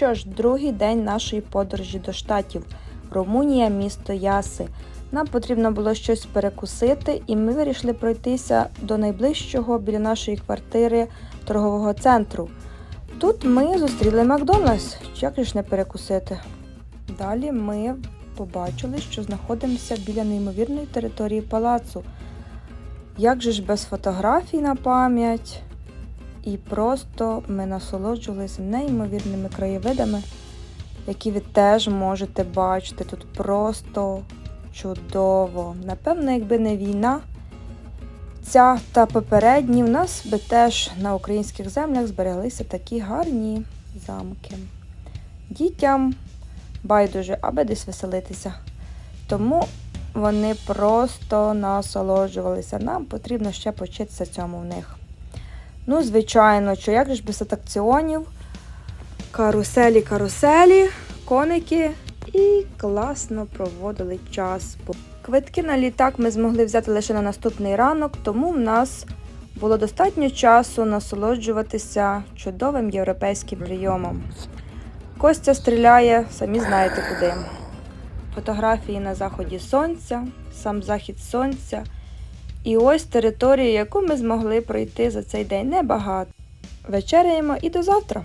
що ж, другий день нашої подорожі до штатів. Румунія, місто Яси. Нам потрібно було щось перекусити, і ми вирішили пройтися до найближчого біля нашої квартири торгового центру. Тут ми зустріли Макдональдс. Як ж не перекусити? Далі ми побачили, що знаходимося біля неймовірної території палацу. Як же ж без фотографій на пам'ять? І просто ми насолоджувалися неймовірними краєвидами, які ви теж можете бачити. Тут просто чудово. Напевно, якби не війна, ця та попередні, в нас би теж на українських землях збереглися такі гарні замки. Дітям байдуже, аби десь веселитися. Тому вони просто насолоджувалися. Нам потрібно ще почитися цьому в них. Ну, звичайно, що як ж без атракціонів, каруселі, каруселі, коники і класно проводили час. Квитки на літак ми змогли взяти лише на наступний ранок, тому в нас було достатньо часу насолоджуватися чудовим європейським прийомом. Костя стріляє, самі знаєте куди. Фотографії на заході сонця, сам захід сонця. І ось територія, яку ми змогли пройти за цей день небагато. Вечеряємо і до завтра.